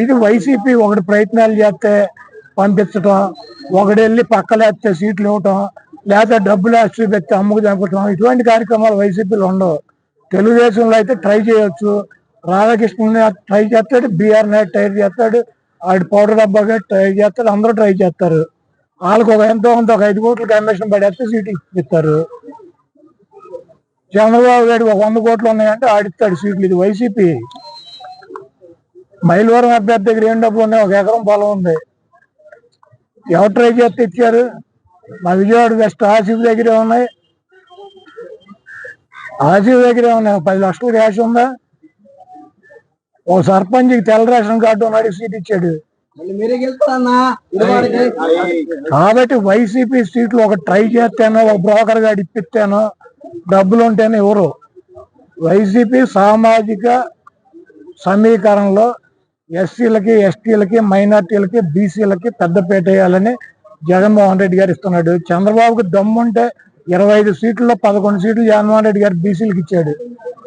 ఇది వైసీపీ ఒకటి ప్రయత్నాలు చేస్తే పంపించటం ఒకటి వెళ్ళి పక్కలేస్తే సీట్లు ఇవ్వటం లేదా డబ్బులు వేసి పెట్టి అమ్ముకు చంపటం ఇటువంటి కార్యక్రమాలు వైసీపీలో ఉండవు. తెలుగుదేశంలో అయితే ట్రై చేయొచ్చు. రాధాకృష్ణ ట్రై చేస్తాడు బీఆర్ నాయుడు ట్రై చేస్తాడు ఆడి పౌడర్ డబ్బాగా ట్రై చేస్తాడు అందరూ ట్రై చేస్తారు. వాళ్ళకి ఒక ఎంతో కొంత ఒక ఐదు కోట్ల కమిషన్ పడేస్తే సీట్ ఇస్తారు చంద్రబాబు గారు ఒక వంద కోట్లు ఉన్నాయంటే ఆడిస్తాడు సీట్లు. ఇది వైసీపీ. మైలవరం అభ్యర్థి దగ్గర ఏం డబ్బులు ఉన్నాయి? ఒక ఎకరం పొలం ఉంది. ఎవరు ట్రై చేస్తే ఇచ్చారు? మా విజయవాడ వెస్ట్ ఆసిఫ్ దగ్గరే ఉన్నాయి. ఆసిఫ్ దగ్గరే ఉన్నాయి. పది లక్షలు క్యాష్ ఉందా? ఓ సర్పంచ్కి తెల్ల రేషన్ కార్డు ఉన్నాడు సీట్ ఇచ్చాడు. కాబట్టి వైసీపీ సీట్లు ఒక ట్రై చేస్తేనో ఒక బ్రోకర్ గారు ఇప్పిస్తేనో డబ్బులు ఉంటేనే ఎవరు? వైసీపీ సామాజిక సమీకరణలో ఎస్సీలకి ఎస్టీలకి మైనార్టీలకి బీసీలకి పెద్దపీట వేయాలని జగన్మోహన్ రెడ్డి గారు ఇస్తున్నాడు. చంద్రబాబుకి దమ్ముంటే ఇరవై ఐదు సీట్లలో పదకొండు సీట్లు జగన్మోహన్ రెడ్డి గారు బీసీలకు ఇచ్చాడు.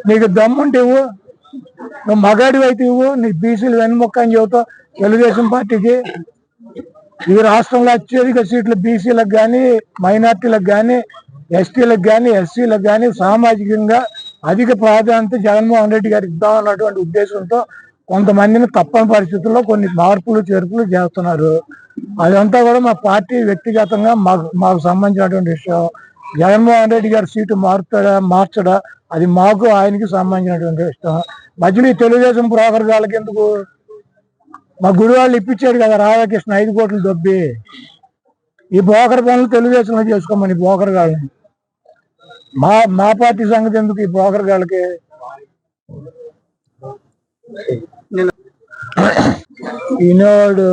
నీకు దమ్ముంటే ఇవ్వు. నువ్వు మగాడివి అయితే ఇవ్వు. నీకు బీసీలు వెన్నుముక్క అని చెబుతావు. తెలుగుదేశం పార్టీకి ఈ రాష్ట్రంలో అత్యధిక సీట్లు బీసీలకు కానీ మైనార్టీలకు కానీ ఎస్టీలకు కానీ ఎస్సీలకు కానీ సామాజికంగా అధిక ప్రాధాన్యత జగన్మోహన్ రెడ్డి గారికి ఇద్దామన్నటువంటి ఉద్దేశంతో కొంతమందిని తప్పని పరిస్థితుల్లో కొన్ని మార్పులు చేర్పులు చేస్తున్నారు. అదంతా కూడా మా పార్టీ వ్యక్తిగతంగా మాకు మాకు సంబంధించినటువంటి విషయం. జగన్మోహన్ రెడ్డి గారి సీటు మారుతాడా మార్చడా అది మాకు ఆయనకి సంబంధించినటువంటి విషయం. మధ్యలో ఈ తెలుగుదేశం బ్రోకర్ ఎందుకు మా గుడి వాళ్ళు ఇప్పించాడు కదా రాధాకృష్ణ ఐదు కోట్లు దొబ్బి. ఈ బోకర్ పనులు తెలుగుదేశంలో చేసుకోమని బోకర్ గాళ్ళని. మా మా పార్టీ సంగతి ఎందుకు ఈ బోకర్ గాళ్ళకి? ఈనాడు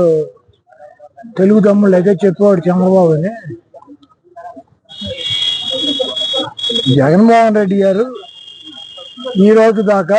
తెలుగు తమ్ముళ్ళు అయితే చెప్పేవాడు చంద్రబాబు అని జగన్మోహన్ రెడ్డి గారు ఈ రోజు దాకా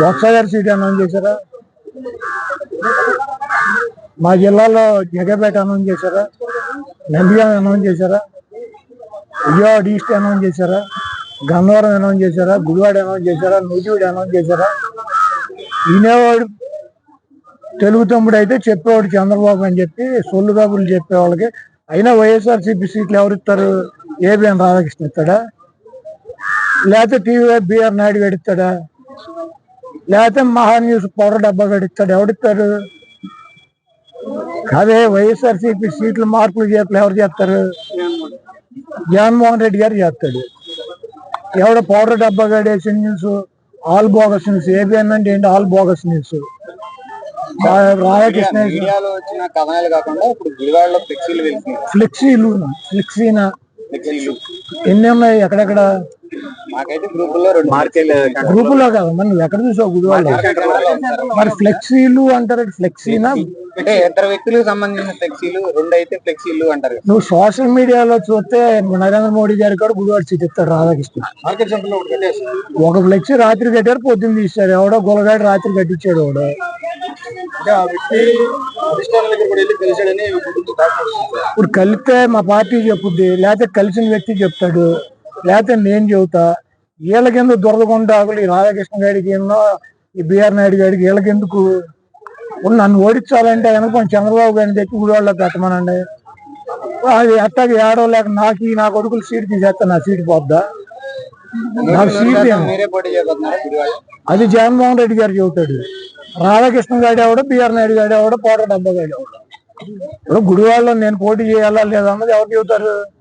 బొత్స గారి సీట్ అనౌన్స్ చేశారా? మా జిల్లాలో జగపేట అనౌన్స్ చేశారా? నంద్యాల అనౌన్స్ చేశారా? విజయవాడ ఈస్ట్ అనౌన్స్ చేశారా? గన్నవరం అనౌన్స్ చేశారా? గుడివాడ అనౌన్స్ చేశారా? నూజివీడు అనౌన్స్ చేశారా? వినేవాడు తెలుగు తమ్ముడు అయితే చెప్పేవాడు చంద్రబాబు అని చెప్పి సొల్లు కబుర్లు చెప్పేవాళ్ళకి. అయినా వైఎస్ఆర్సీపీ సీట్లు ఎవరు ఇస్తారు? ఏబిఎన్ రాధాకృష్ణ ఇస్తాడా? లేకపోతే టీవీ బిఆర్ నాయుడు గడిస్తాడా లేకపోతే మహా న్యూస్ పౌడర్ డబ్బా గడిస్తాడు ఎవడిస్తాడు అదే వైఎస్ఆర్సీపీ సీట్లు మార్పులు చేతులు ఎవరు చేస్తారు? జగన్మోహన్ రెడ్డి గారు చేస్తాడు. ఎవడ పౌడర్ డబ్బా గడేసిన news all bogus news ABN అంటే ఏంటి? ఆల్ బోగస్ న్యూస్ రాధాకృష్ణ ఫ్లెక్సీలు ఫ్లెక్సీనా? ఎన్ని ఉన్నాయి ఎక్కడెక్కడ? గ్రూపులో కాదు మరి నువ్వు ఎక్కడ చూసావు గుడివాళ్ళు? మరి ఫ్లెక్సీలు అంటారు ఫ్లెక్సీనా? అంటే ఇద్దరు వ్యక్తులకు సంబంధించిన ఫ్లెక్సీలు రెండు అయితే ఫ్లెక్సీలు అంటారు. నువ్వు సోషల్ మీడియాలో చూస్తే నరేంద్ర మోడీ గారి కూడా గుడివాడ సీట్ ఇస్తాడు రాధాకృష్ణ ఒక ఫ్లెక్సీ రాత్రి కట్టారు పొద్దున్న తీశారు ఎవడో గొలగాడు రాత్రి కట్టించాడు ఎవడో. ఇప్పుడు కలిస్తే మా పార్టీ చెప్పుద్ది లేకపోతే కలిసిన వ్యక్తి చెప్తాడు లేకపోతే నేను చెబుతా. వీళ్ళకెందుకు దొరదకొండాకులు ఈ రాధాకృష్ణ గారికి ఎన్నో ఈ బిఆర్ నాయుడు గారికి వీళ్ళకెందుకు నన్ను ఓడించాలంటే కనుక కొంచెం చంద్రబాబు గారిని తెచ్చి గుడివాళ్ళలో పెట్టమనండి అది అట్టకి ఏడో లేక నాకు ఈ నా కొడుకులు సీట్ తీసేస్తా నా సీట్ పోద్దా? నాకు సీట్ అది జగన్మోహన్ రెడ్డి గారు చెబుతాడు. రాధాకృష్ణ గారి ఎవడో బిఆర్ నాయుడు గారి ఎవడో పోట డబ్బా గారి ఎవడో? ఇప్పుడు గుడివాడలో నేను పోటీ చేయాలా లేదా అన్నది ఎవరు చెబుతారు?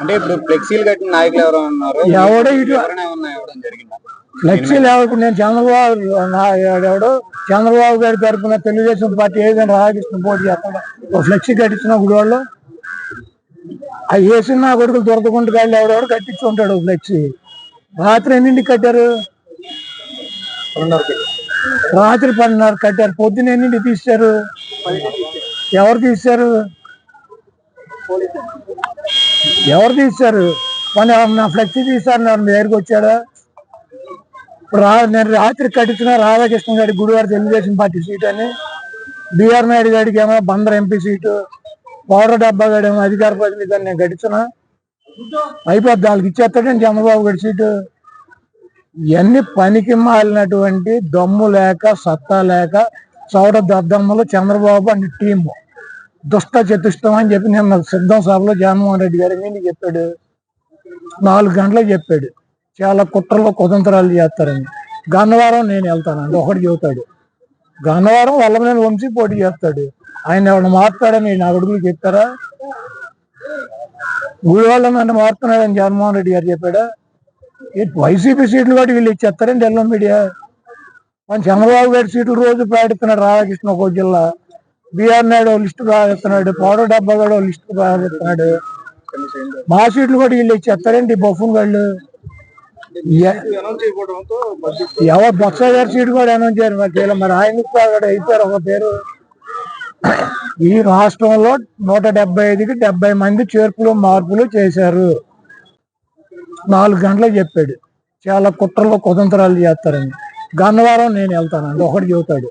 అంటే ఇప్పుడు ఫ్లెక్సీలు కట్టిన నాయకులు ఎవరో ఉన్నారు. ఎవడో ఇటు లక్ష్యం లేకపోతే నేను చంద్రబాబు ఎవడు? చంద్రబాబు గారి తరఫున తెలుగుదేశం పార్టీ ఏదైనా రాధాకృష్ణ పోటీ చేస్తాడు? ఒక ఫ్లెక్సీ కట్టించిన గుడివాళ్ళు అవి వేసిన నా కొడుకులు దొరకకుండా కాళ్ళు ఎవడెవడు కట్టించి ఉంటాడు ఒక ఫ్లెక్సీ. రాత్రి ఎన్నింటికి కట్టారు? రాత్రి పన్నెండున్నర కట్టారు. పొద్దున ఎన్నింటికి తీశారు? ఎవరు తీశారు? ఎవరు తీశారు? మన నా ఫ్లెక్సీ తీశారు నా దగ్గరికి వచ్చాడా? ఇప్పుడు రా నేను రాత్రి కట్టించిన రాధాకృష్ణ గారి గుడివారి తెలుగుదేశం పార్టీ సీట్ అని బిఆర్ నాయుడు గారికి ఏమో బందర్ ఎంపీ సీటు పౌడర్ డబ్బా గారు ఏమో అధికార ప్రతినిధి అని నేను గడిచిన అయిపోద్ది వాళ్ళకి ఇచ్చేస్తాడండి చంద్రబాబు గారి సీటు. ఇవన్నీ పనికి మాలినటువంటి దమ్ము లేక సత్తా లేక చౌడ దద్దమ్మలు చంద్రబాబు అండ్ టీము. దుష్ట చతుష్టం అని చెప్పి నిన్న సిద్ధం సభలో జగన్మోహన్ రెడ్డి గారి మీద చెప్పాడు. నాలుగు గంటలకు చెప్పాడు. చాలా కుట్రలో కుతంత్రాలు చేస్తారని. గన్నవరం నేను వెళ్తానండి ఒకటి చెబుతాడు. గన్నవరం వల్లమనేని వంశీ పోటీ చేస్తాడు. ఆయన ఎవరిని మారుతాడని నా కొడుకులు చెప్తారా గుడివాళ్ళ నన్ను మారుతున్నాడని జగన్మోహన్ రెడ్డి గారు చెప్పాడా? వైసీపీ సీట్లు కూడా వీళ్ళు ఇచ్చేస్తారండి ఎల్లో మీడియా. మన చంద్రబాబు గారి సీట్లు రోజు ప్రకటిస్తున్నాడు రాధాకృష్ణ ఒక జిల్లా. బిఆర్ నాయుడు లిస్టు ప్రకటిస్తున్నాడు పౌడర్ డబ్బా కూడా లిస్టు ప్రకటిస్తున్నాడు మా సీట్లు కూడా వీళ్ళు ఇచ్చేస్తారండి బొఫన్ వాళ్ళు? ఎవరు బొత్స గారి సీట్ కూడా అనౌన్స్ చేయరు. మరి మరి ఆయన అయిపోయారు ఒక పేరు. ఈ రాష్ట్రంలో నూట డెబ్బై ఐదుకి డెబ్బై మంది చేర్పులు మార్పులు చేశారు. నాలుగు గంటలకు చెప్పాడు. చాలా కుట్రలో కుతంత్రాలు చేస్తారని. గన్నవరం నేను వెళ్తానండి ఒకటి చెబుతాడు.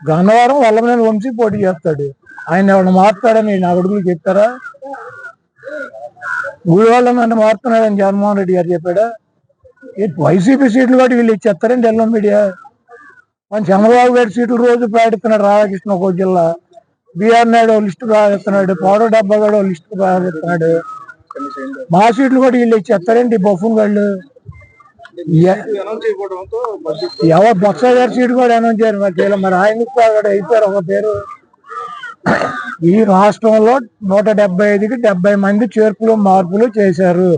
గన్నవరం వల్లమనేని వంశీ పోటీ చేస్తాడు. ఆయన ఎవరిని మారుతాడని నా కొడుకులు చెప్తారా? గుడివాళ్ళ నన్ను మారుతున్నాడని జగన్మోహన్ రెడ్డి గారు చెప్పాడా? ఈ వైసీపీ సీట్లు కూడా వీళ్ళు ఇచ్చేస్తారండి ఎల్లం మీడియా? మన చంద్రబాబు గారి సీట్లు రోజు ప్రకటిస్తున్నాడు రాధాకృష్ణ ఒక జిల్లా. బిఆర్ నాయుడు లిస్టు ప్రకటిస్తున్నాడు పౌడర్ డబ్బా కూడా లిస్టు ప్రకటిస్తున్నాడు మా సీట్లు కూడా వీళ్ళు ఇచ్చేస్తారండి బొఫన్ వాళ్ళు ఎవరు బొత్స గారి సీట్ కూడా అనౌన్స్ చేయరు మరి. మరి ఆయన కూడా అయిపోయారు ఒక పేరు ఈ రాష్ట్రంలో నూట డెబ్బై ఐదుకి డెబ్బై మంది చేర్పులు మార్పులు చేశారు